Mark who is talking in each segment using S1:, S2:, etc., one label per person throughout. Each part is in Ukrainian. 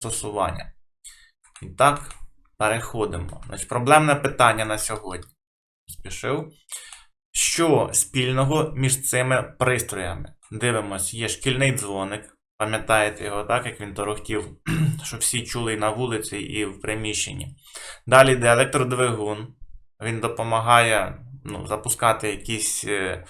S1: застосування. І так, переходимо. Значить, проблемне питання на сьогодні. Спішив. Що спільного між цими пристроями? Дивимось, є шкільний дзвоник. Пам'ятаєте його, так, як він торохтів, що всі чули і на вулиці, і в приміщенні. Далі йде електродвигун. Він допомагає ну, запускати якісь е,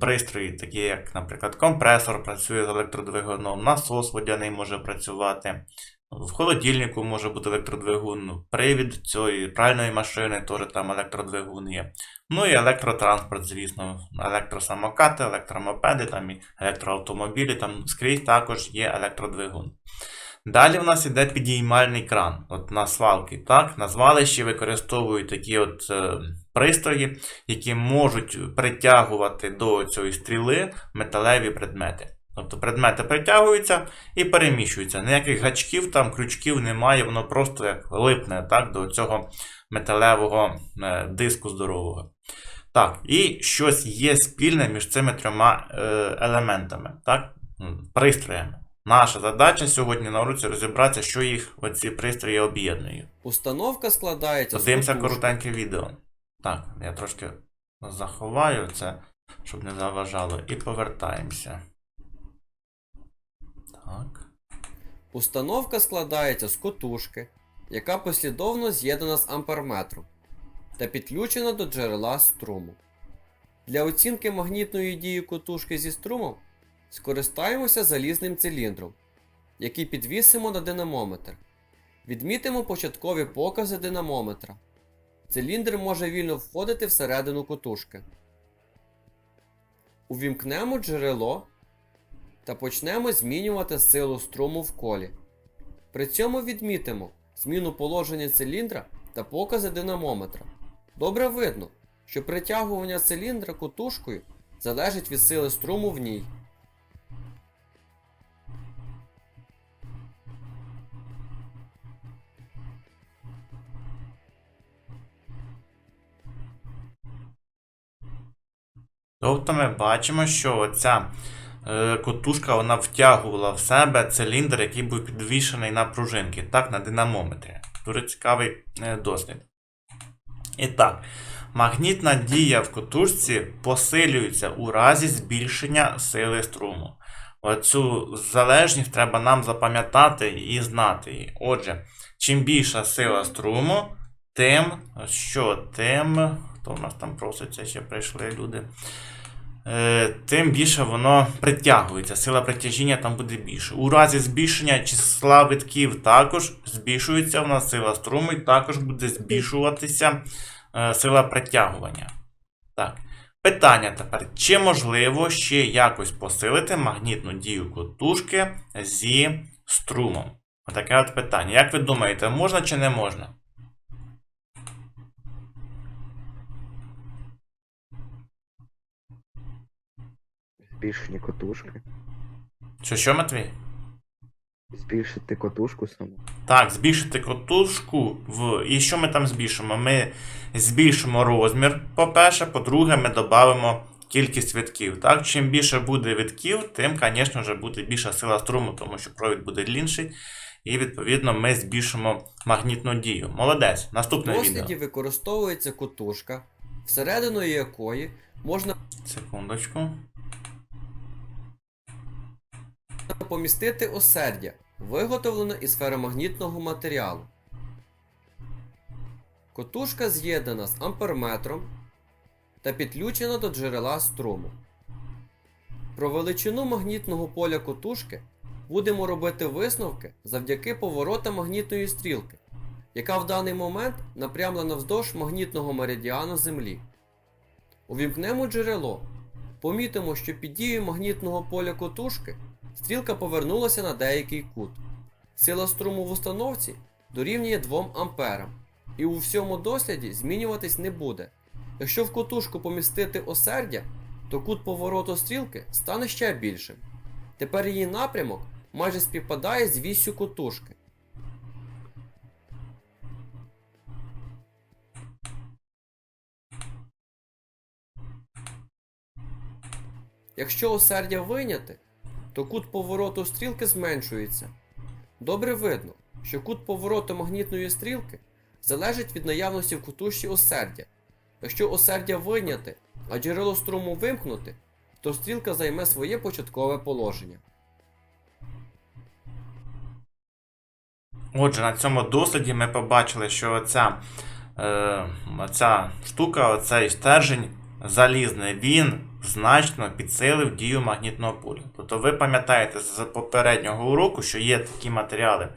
S1: пристрої, такі як, наприклад, компресор працює з електродвигуном, насос водяний може працювати. В холодильнику може бути електродвигун, привід цієї пральної машини теж там електродвигун є. Ну і електротранспорт, звісно, електросамокати, електромопеди, там і електроавтомобілі, там скрізь також є електродвигун. Далі в нас іде підіймальний кран. От на свалки, так, на звалищі використовують такі от е, пристрої, які можуть притягувати до цієї стріли металеві предмети. Тобто предмети притягуються і переміщуються. Ніяких гачків, там, крючків немає, воно просто як липне так, до цього металевого е, диску здорового. Так, і щось є спільне між цими трьома е, елементами, так, пристроями. Наша задача сьогодні на уроці розібратися, що їх оці пристрої об'єднує.
S2: Установка складається
S1: Подивимося коротеньке відео. Так, я трошки заховаю це, щоб не заважало, і повертаємося. Так.
S2: Установка складається з котушки, яка послідовно з'єднана з амперметром та підключена до джерела струму. Для оцінки магнітної дії котушки зі струмом скористаємося залізним циліндром, який підвісимо на динамометр. Відмітимо початкові покази динамометра. Циліндр може вільно входити всередину котушки. Увімкнемо джерело та почнемо змінювати силу струму в колі. При цьому відмітимо зміну положення циліндра та покази динамометра. Добре видно, що притягування циліндра котушкою залежить від сили струму в ній.
S1: Тобто ми бачимо, що ця е, котушка вона втягувала в себе циліндр, який був підвішений на пружинки, так, на динамометрі. Дуже цікавий е, дослід. І так, магнітна дія в котушці посилюється у разі збільшення сили струму. Оцю залежність треба нам запам'ятати і знати її. Отже, чим більша сила струму, тим що, тим. Хто в нас там проситься, ще прийшли люди. Е, тим більше воно притягується. Сила притяжіння там буде більше. У разі збільшення числа витків також збільшується в нас сила струму, і також буде збільшуватися е, сила притягування. Так. Питання тепер: чи можливо ще якось посилити магнітну дію котушки зі струмом? Отаке от питання. Як ви думаєте, можна чи не можна?
S3: Збільшення котушки.
S1: Що, що, Матвій?
S3: Збільшити котушку саму.
S1: Так, збільшити котушку в. І що ми там збільшимо? Ми збільшимо розмір, по-перше, по-друге, ми додамо кількість витків. Так, чим більше буде витків, тим, звісно ж, буде більша сила струму, тому що провід буде длінший. І, відповідно, ми збільшимо магнітну дію. Молодець.
S2: В
S1: Наступне
S2: досліді
S1: відео.
S2: використовується котушка, всередину якої можна
S1: Секундочку.
S2: Помістити осердя, виготовлене із феромагнітного матеріалу. Котушка з'єднана з амперметром та підключена до джерела струму. Про величину магнітного поля котушки будемо робити висновки завдяки поворотам магнітної стрілки, яка в даний момент напрямлена вздовж магнітного меридіану Землі. Увімкнемо джерело. Помітимо, що під дією магнітного поля котушки стрілка повернулася на деякий кут. Сила струму в установці дорівнює 2 амперам, і у всьому досліді змінюватись не буде. Якщо в котушку помістити осердя, то кут повороту стрілки стане ще більшим. Тепер її напрямок майже співпадає з віссю котушки. Якщо осердя вийняти, то кут повороту стрілки зменшується. добре видно, що кут повороту магнітної стрілки залежить від наявності в кутушці осердя. Якщо осердя вийняти, а джерело струму вимкнути, то стрілка займе своє початкове положення.
S1: Отже, на цьому досліді ми побачили, що оця, е, оця штука, оцей стержень залізний, він значно підсилив дію магнітного поля. Тобто ви пам'ятаєте з попереднього уроку, що є такі матеріали,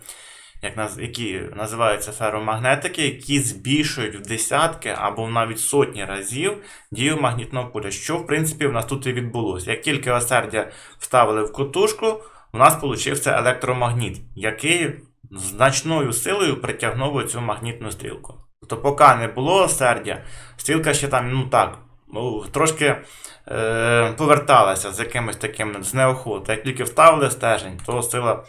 S1: як, які називаються феромагнетики, які збільшують в десятки або навіть сотні разів дію магнітного поля. Що, в принципі, в нас тут і відбулося. Як тільки осердя вставили в котушку, у нас получився електромагніт, який значною силою притягнув цю магнітну стрілку. Тобто, поки не було осердя, стрілка ще там, ну так, ну, трошки е, поверталася з якимось таким з неохоту. Як тільки вставили стержень, то сила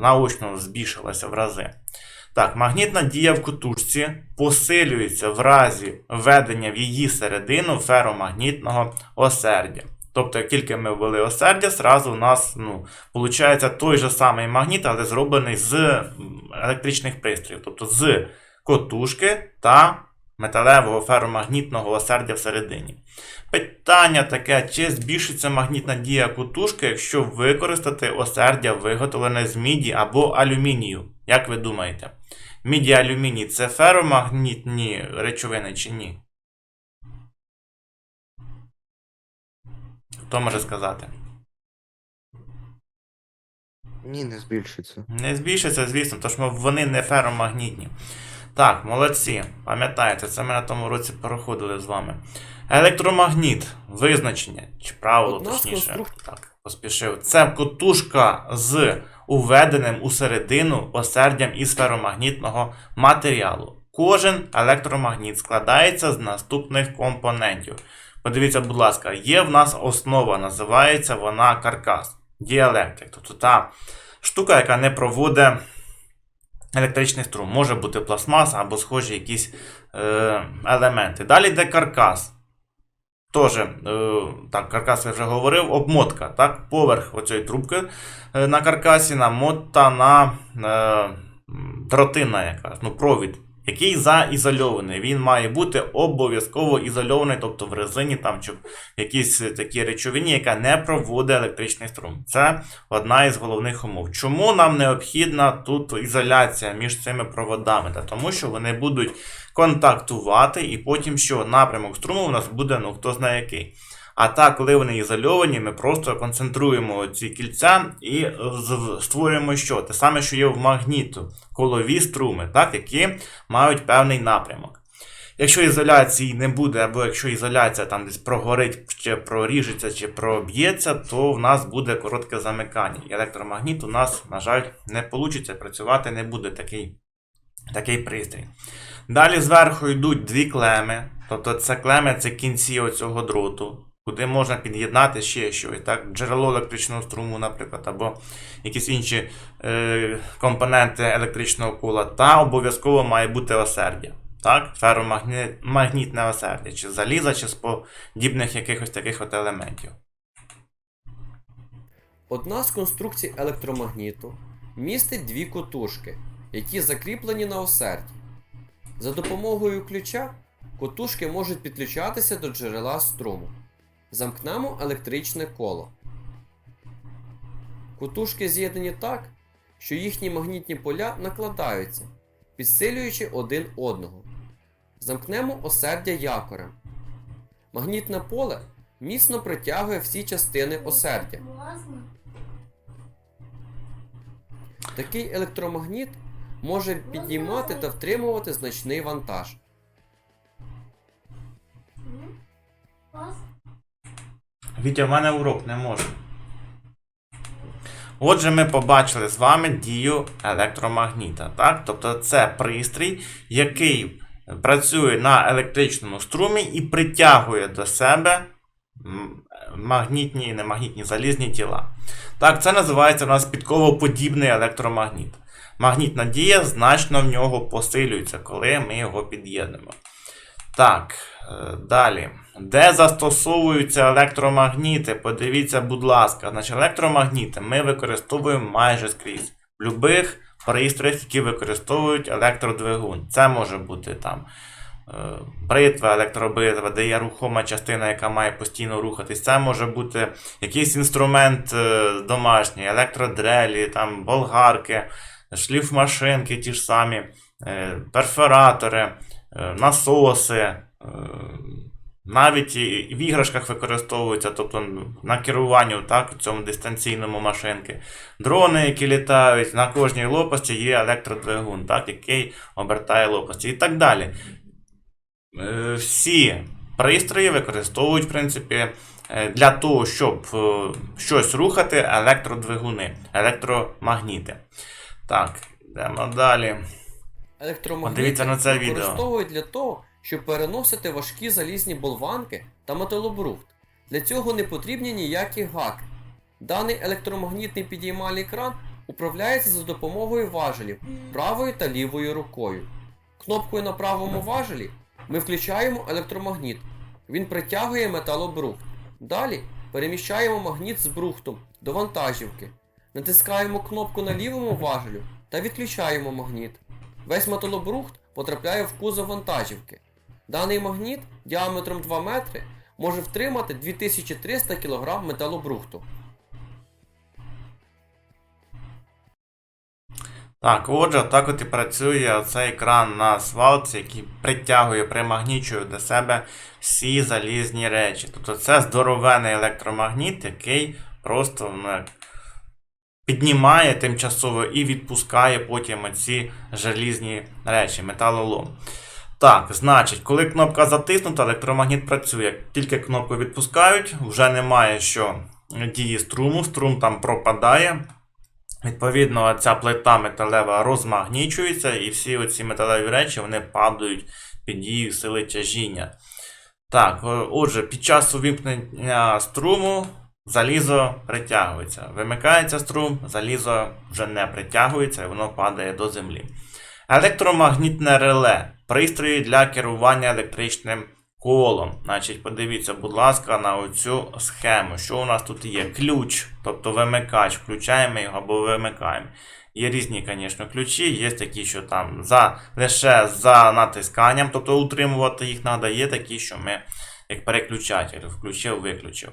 S1: наочно збільшилася в рази. Так, магнітна дія в котушці посилюється в разі введення в її середину феромагнітного осердя. Тобто, як тільки ми ввели осердя, зразу у нас ну, виходить той же самий магніт, але зроблений з електричних пристроїв, тобто з котушки та металевого феромагнітного осердя всередині. Питання таке: чи збільшиться магнітна дія котушки, якщо використати осердя, виготовлене з міді або алюмінію? Як ви думаєте? Міді алюміній це феромагнітні речовини чи ні? Хто може сказати?
S3: Ні, не збільшиться.
S1: Не збільшиться, звісно, тому що вони не феромагнітні. Так, молодці. Пам'ятаєте, це ми на тому році проходили з вами. Електромагніт, визначення, чи правило,
S2: Одна
S1: точніше. Так, поспішив. Це котушка з уведеним у середину осердям із феромагнітного матеріалу. Кожен електромагніт складається з наступних компонентів. Подивіться, будь ласка, є в нас основа, називається вона каркас, діелектрик. Тобто та штука, яка не проводить електричний струм. Може бути пластмаса або схожі якісь е, елементи. Далі йде каркас. Тож, е, так, каркас я вже говорив, обмотка. Так, поверх оцієї трубки е, на каркасі намотана е, дротина якась, ну, провід, який заізольований. Він має бути обов'язково ізольований, тобто в резині там, чи в якійсь такій речовині, яка не проводить електричний струм. Це одна із головних умов. Чому нам необхідна тут ізоляція між цими проводами? Та тому що вони будуть контактувати, і потім що напрямок струму у нас буде, ну хто знає який. А так, коли вони ізольовані, ми просто концентруємо ці кільця і е, створюємо що? Те саме, що є в магніту, колові струми, так, які мають певний напрямок. Якщо ізоляції не буде, або якщо ізоляція там десь прогорить, чи проріжеться, чи проб'ється, то в нас буде коротке замикання. Електромагніт у нас, на жаль, не вийде, працювати не буде такий, такий пристрій. Далі зверху йдуть дві клеми, тобто це клеми це кінці оцього дроту, куди можна під'єднати ще щось, так, джерело електричного струму, наприклад, або якісь інші е, компоненти електричного кола, та обов'язково має бути осердя. Так, феромагнітне осердя, чи заліза, чи з подібних якихось таких от елементів.
S2: Одна з конструкцій електромагніту містить дві котушки, які закріплені на осерді. За допомогою ключа котушки можуть підключатися до джерела струму. Замкнемо електричне коло. Котушки з'єднані так, що їхні магнітні поля накладаються, підсилюючи один одного. Замкнемо осердя якорем. Магнітне поле міцно притягує всі частини осердя. Такий електромагніт може піднімати та втримувати значний вантаж.
S1: Вітя, в мене урок не може. Отже, ми побачили з вами дію електромагніта. Так? Тобто це пристрій, який працює на електричному струмі і притягує до себе магнітні, не магнітні, залізні тіла. Так, це називається у нас підковоподібний електромагніт. Магнітна дія значно в нього посилюється, коли ми його під'єднуємо. Так, е, далі. Де застосовуються електромагніти? Подивіться, будь ласка. Значить, електромагніти ми використовуємо майже скрізь. В будь-яких пристроїв, які використовують електродвигун. Це може бути там е, бритва, електробритва, де є рухома частина, яка має постійно рухатись. Це може бути якийсь інструмент е, домашній, електродрелі, там, болгарки, шліфмашинки ті ж самі, перфоратори, насоси. е, навіть в іграшках використовуються, тобто на керуванню так, в цьому дистанційному машинки. Дрони, які літають, на кожній лопасті є електродвигун, так, який обертає лопасті і так далі. Е, Всі пристрої використовують, в принципі, е, для того, щоб е, щось рухати, електродвигуни, електромагніти. Так, йдемо далі.
S2: Електромагніти
S1: на це відео.
S2: використовують для того, щоб переносити важкі залізні болванки та металобрухт. Для цього не потрібні ніякі гаки. Даний електромагнітний підіймальний кран управляється за допомогою важелів правою та лівою рукою. Кнопкою на правому важелі ми включаємо електромагніт. Він притягує металобрухт. Далі переміщаємо магніт з брухтом до вантажівки. Натискаємо кнопку на лівому важелю та відключаємо магніт. Весь металобрухт потрапляє в кузов вантажівки. Даний магніт діаметром 2 метри може втримати 2300 кг металобрухту.
S1: Так, отже, так от і працює цей екран на свалці, який притягує, примагнічує до себе всі залізні речі. Тобто це здоровений електромагніт, який просто ну, піднімає тимчасово і відпускає потім ці желізні речі, металолом. Так, значить, коли кнопка затиснута, електромагніт працює. Як Тільки кнопку відпускають, вже немає що дії струму, струм там пропадає. Відповідно, ця плита металева розмагнічується, і всі оці металеві речі вони падають під дією сили тяжіння. Так, отже, під час увімкнення струму залізо притягується. Вимикається струм, залізо вже не притягується і воно падає до землі. Електромагнітне реле пристрої для керування електричним колом. Значить, подивіться, будь ласка, на оцю схему. Що у нас тут є? Ключ, тобто вимикач, включаємо його або вимикаємо. Є різні, звісно, ключі, є такі, що там за, лише за натисканням, тобто утримувати їх треба, є такі, що ми як переключатель, включив, виключив.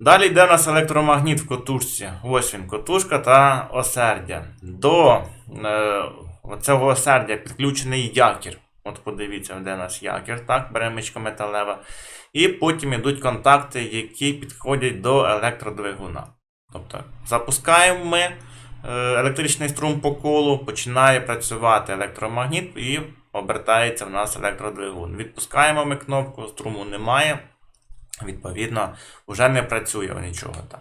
S1: Далі йде у нас електромагніт в котушці. Ось він, котушка та осердя. До е, цього осердя підключений якір. От подивіться, де у нас якір, так, беремичка металева. І потім йдуть контакти, які підходять до електродвигуна. Тобто запускаємо ми е, електричний струм по колу, починає працювати електромагніт і обертається в нас електродвигун. Відпускаємо ми кнопку, струму немає. Відповідно, вже не працює нічого там.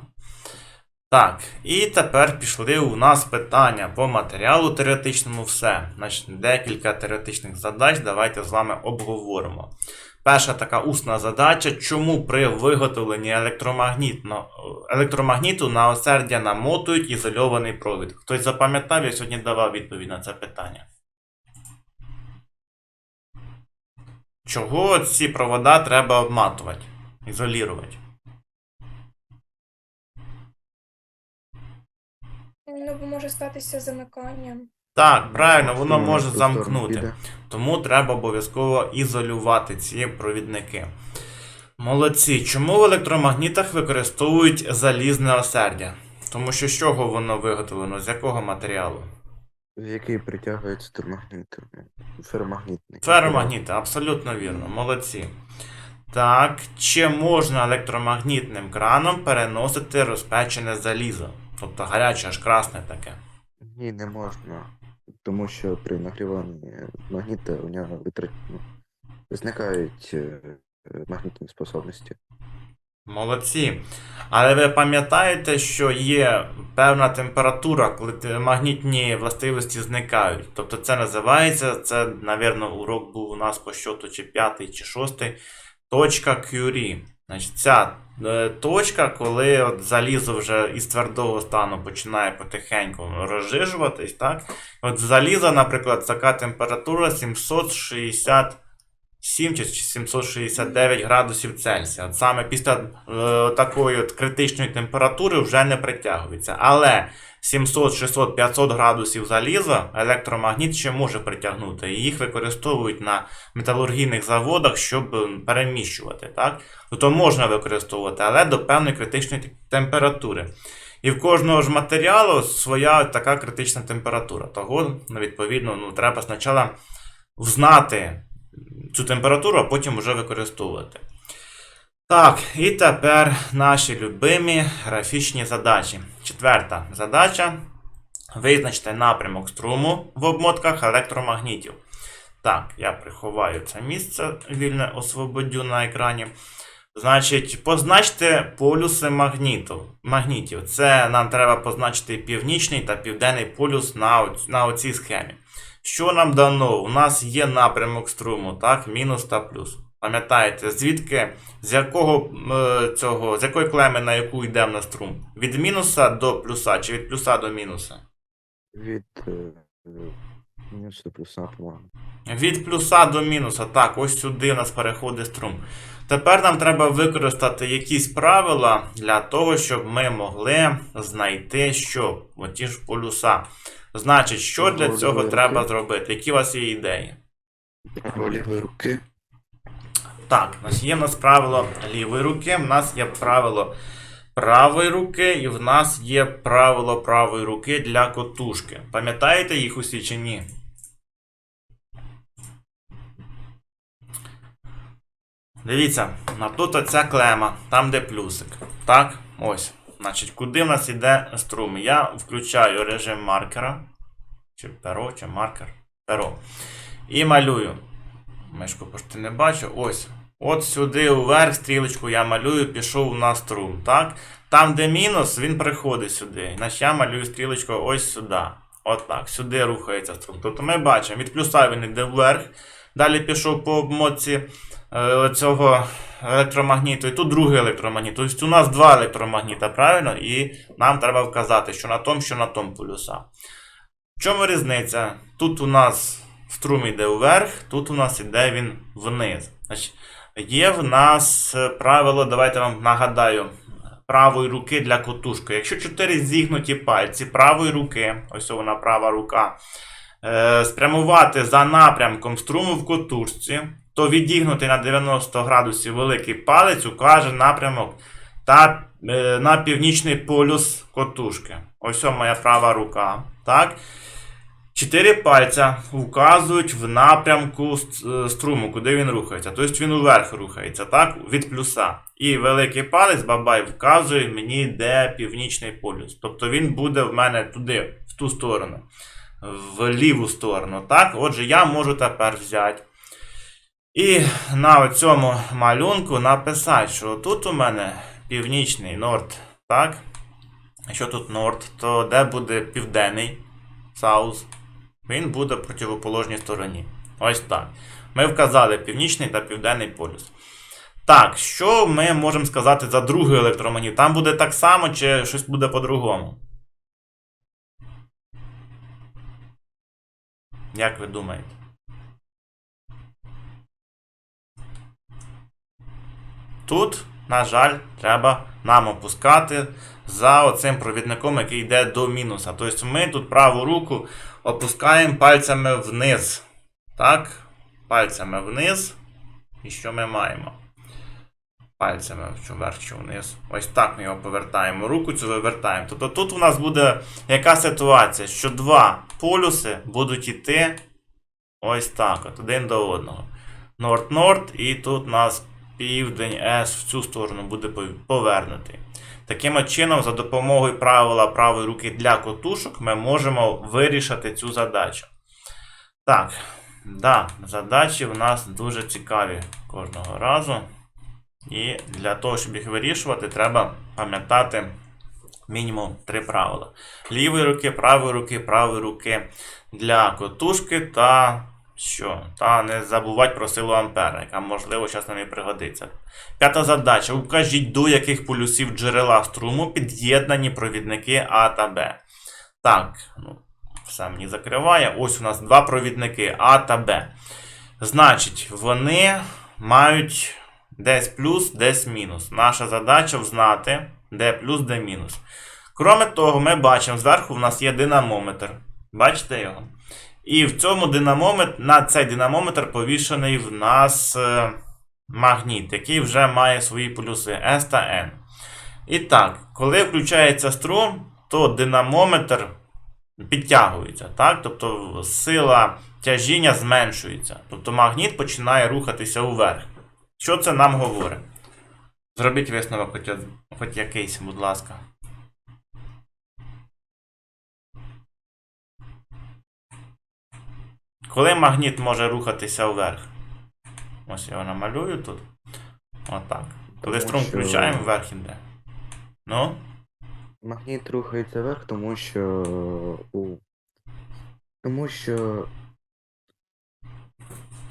S1: Так, і тепер пішли у нас питання по матеріалу теоретичному все. Значить, декілька теоретичних задач давайте з вами обговоримо. Перша така усна задача, чому при виготовленні електромагніту на осердя намотують ізольований провід. Хтось запам'ятав, я сьогодні давав відповідь на це питання. Чого ці провода треба обматувати, ізолірувати?
S4: Ну, може статися замиканням.
S1: Так, правильно, воно може замкнути. Тому треба обов'язково ізолювати ці провідники. Молодці. Чому в електромагнітах використовують залізне осердя? Тому що з чого воно виготовлено? З якого матеріалу?
S3: Який притягується до магніту. Ферромагнітний.
S1: Ферромагніти, абсолютно вірно. Молодці. Так, чи можна електромагнітним краном переносити розпечене залізо? Тобто гаряче, аж красне таке.
S3: Ні, не можна. Тому що при нагріванні магніта у нього витрат... ну, зникають е, магнітні способності.
S1: Молодці. Але ви пам'ятаєте, що є певна температура, коли магнітні властивості зникають. Тобто це називається, це, напевно, урок був у нас по щоту чи п'ятий, чи шостий. Точка Curie. Значить, ця е, точка, коли от залізо вже із твердого стану починає потихеньку розжижуватись, так? От залізо, наприклад, така температура 767 7 чи 769 градусів Цельсія. От саме після е, такої от критичної температури вже не притягується. Але 700, 600, 500 градусів заліза електромагніт ще може притягнути. І їх використовують на металургійних заводах, щоб переміщувати. Так? Тобто можна використовувати, але до певної критичної температури. І в кожного ж матеріалу своя така критична температура. Того, ну, відповідно, ну, треба спочатку взнати цю температуру, а потім вже використовувати. Так, і тепер наші любимі графічні задачі. Четверта задача. Визначте напрямок струму в обмотках електромагнітів. Так, я приховаю це місце вільне освободю на екрані. Значить, позначте полюси магнітів. магнітів. Це нам треба позначити північний та південний полюс на, на оцій схемі. Що нам дано? У нас є напрямок струму, так, мінус та плюс. Пам'ятаєте, звідки, з якого е, цього, з якої клеми на яку йде в нас струм? Від мінуса до плюса чи від плюса до мінуса?
S3: Від е, е, до плюса, по-моєму.
S1: Від плюса до мінуса. Так, ось сюди у нас переходить струм. Тепер нам треба використати якісь правила для того, щоб ми могли знайти, що оті ж полюса. Значить, що для цього треба зробити? Які у вас є ідеї?
S3: Руки.
S1: Так, у нас є в нас правило лівої руки, в нас є правило правої руки, і в нас є правило правої руки для котушки. Пам'ятаєте їх усі чи ні? Дивіться, а тут оця клема, там де плюсик. Так, ось. Значить, куди в нас йде струм? Я включаю режим маркера. Чи перо, чи маркер. Перо. І малюю. Мишку пошти не бачу. Ось. От сюди вверх стрілочку я малюю, пішов у нас струм. Так? Там, де мінус, він приходить сюди. Значить я малюю стрілочку ось сюди. От так. Сюди рухається струм. Тобто ми бачимо, від плюса він йде вверх. Далі пішов по обмотці е, цього електромагніту. І тут другий електромагніт. Тобто у нас два електромагніта, правильно? І нам треба вказати, що на тому, що на тому полюса. В чому різниця? Тут у нас струм йде вверх, тут у нас іде він вниз. Значить, є в нас е, правило, давайте вам нагадаю, правої руки для котушки. Якщо чотири зігнуті пальці правої руки, ось вона права рука, е, спрямувати за напрямком струму в котушці, то відігнутий на 90 градусів великий палець укаже напрямок та е, на північний полюс котушки. Ось моя права рука. Так? Чотири пальця вказують в напрямку е, струму, куди він рухається. Тобто він уверх рухається, так? Від плюса. І великий палець бабай вказує мені, де північний полюс. Тобто він буде в мене туди, в ту сторону, в ліву сторону. Так? Отже, я можу тепер взяти. І на цьому малюнку написати, що тут у мене північний норд, так? Якщо тут норд, то де буде південний South? Він буде в противоположній стороні. Ось так. Ми вказали північний та південний полюс. Так, що ми можемо сказати за другий електромагніт? Там буде так само, чи щось буде по-другому? Як ви думаєте? Тут, на жаль, треба нам опускати за оцим провідником, який йде до мінуса. Тобто ми тут праву руку опускаємо пальцями вниз. Так? Пальцями вниз. І що ми маємо? Пальцями вверх, що вниз. Ось так ми його повертаємо. Руку цю вивертаємо. Тобто тут у нас буде яка ситуація, що два полюси будуть йти ось так, от один до одного. Норд-норд, і тут у нас південь С в цю сторону буде пов- повернутий. Таким чином, за допомогою правила правої руки для котушок, ми можемо вирішити цю задачу. Так, да, задачі в нас дуже цікаві кожного разу. І для того, щоб їх вирішувати, треба пам'ятати мінімум три правила: лівої руки, правої руки, правої руки для котушки та що? Та не забувати про силу Ампера, яка можливо зараз нам і пригодиться. П'ята задача. Укажіть, до яких полюсів джерела струму під'єднані провідники А та Б. Так, ну, все мені закриває. Ось у нас два провідники А та Б. Значить, вони мають десь плюс, десь мінус. Наша задача взнати, де плюс, де мінус. Кроме того, ми бачимо, зверху в нас є динамометр. Бачите його? І в цьому динамометр, на цей динамометр повішений в нас е, магніт, який вже має свої плюси S та N. І так, коли включається струм, то динамометр підтягується, так? Тобто сила тяжіння зменшується. Тобто магніт починає рухатися уверх. Що це нам говорить? Зробіть висновок хоч якийсь, будь ласка. Коли магніт може рухатися вверх? Ось я його намалюю тут. Отак. Коли струм
S3: що-
S1: включаємо, вверх іде. Ну?
S3: Магніт рухається вверх, тому що у. Тому що.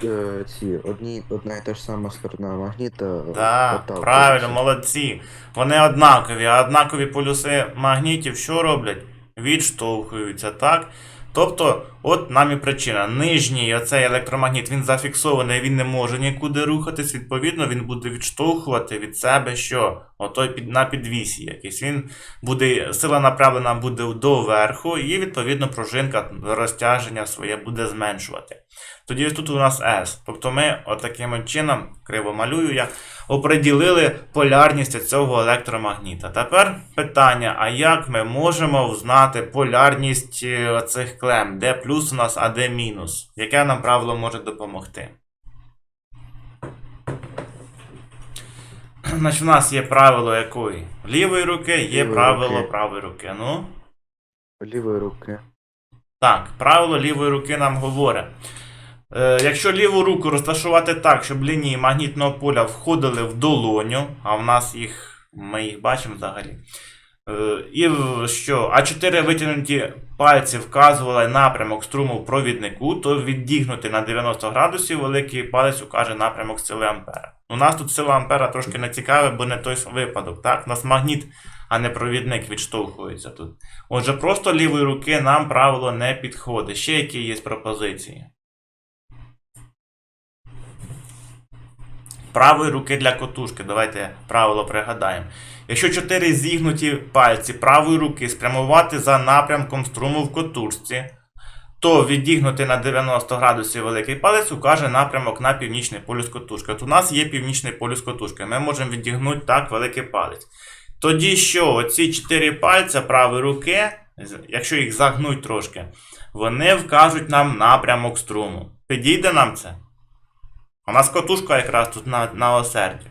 S3: Е, ці одні, одна і та ж сама сторона магніта.
S1: Так,
S3: отталкується.
S1: правильно, молодці. Вони однакові, а однакові полюси магнітів що роблять? Відштовхуються, так? Тобто, от нам і причина. Нижній оцей електромагніт він зафіксований, він не може нікуди рухатись. Відповідно, він буде відштовхувати від себе що? Отой під, на підвісі якийсь. Він буде, сила направлена буде до верху, і відповідно пружинка розтяження своє буде зменшувати. Тоді тут у нас S. Тобто ми отаким от чином, криво малюю я, оприділили полярність цього електромагніта. Тепер питання: а як ми можемо взнати полярність е, цих клем? Де плюс у нас, а де мінус? Яке нам правило може допомогти? Значить, у нас є правило якої? Лівої руки, є
S3: Лівої
S1: правило
S3: руки.
S1: правої руки. Ну?
S3: Лівої руки.
S1: Так, правило лівої руки нам говорить. Е, якщо ліву руку розташувати так, щоб лінії магнітного поля входили в долоню, а в нас їх, ми їх бачимо взагалі. Е, і що А4 витягнуті пальці вказували напрямок струму в провіднику, то віддігнути на 90 градусів великий палець укаже напрямок сили Ампера. У нас тут сила Ампера трошки не цікаве, бо не той випадок. Так? У нас магніт, а не провідник відштовхується тут. Отже, просто лівої руки нам правило не підходить. Ще які є пропозиції? Правої руки для котушки. Давайте правило пригадаємо. Якщо чотири зігнуті пальці правої руки спрямувати за напрямком струму в котушці, то відігнути на 90 градусів великий палець укаже напрямок на північний полюс котушки. От у нас є північний полюс котушки. Ми можемо відігнути так великий палець. Тоді що, оці чотири пальця правої руки, якщо їх загнуть трошки, вони вкажуть нам напрямок струму. Підійде нам це? У нас котушка якраз тут на, на осерді.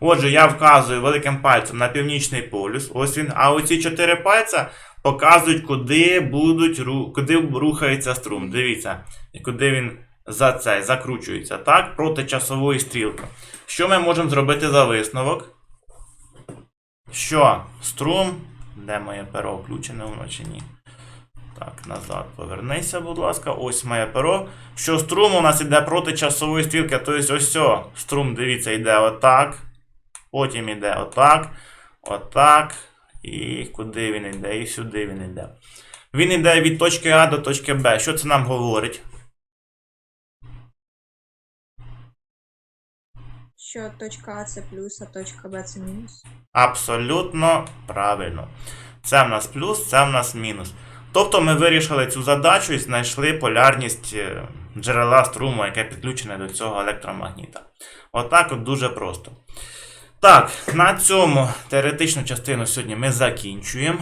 S1: Отже, я вказую великим пальцем на північний полюс. Ось він. А оці чотири пальця показують, куди будуть куди рухається струм. Дивіться, куди він за цей закручується, так? Проти часової стрілки. Що ми можемо зробити за висновок? Що струм. Де моє перо включене воно чи ні? Так, назад повернися, будь ласка. Ось моє перо. Що струм у нас іде проти часової стрілки. Тобто ось о, струм, дивіться, йде отак. Потім йде отак. Отак. І куди він йде? І сюди він йде. Він йде від точки А до точки Б. Що це нам говорить?
S4: Що точка А це плюс, а точка Б це мінус.
S1: Абсолютно правильно. Це в нас плюс, це в нас мінус. Тобто ми вирішили цю задачу і знайшли полярність е, джерела струму, яке підключене до цього електромагніта. Отак от дуже просто. Так, на цьому теоретичну частину сьогодні ми закінчуємо.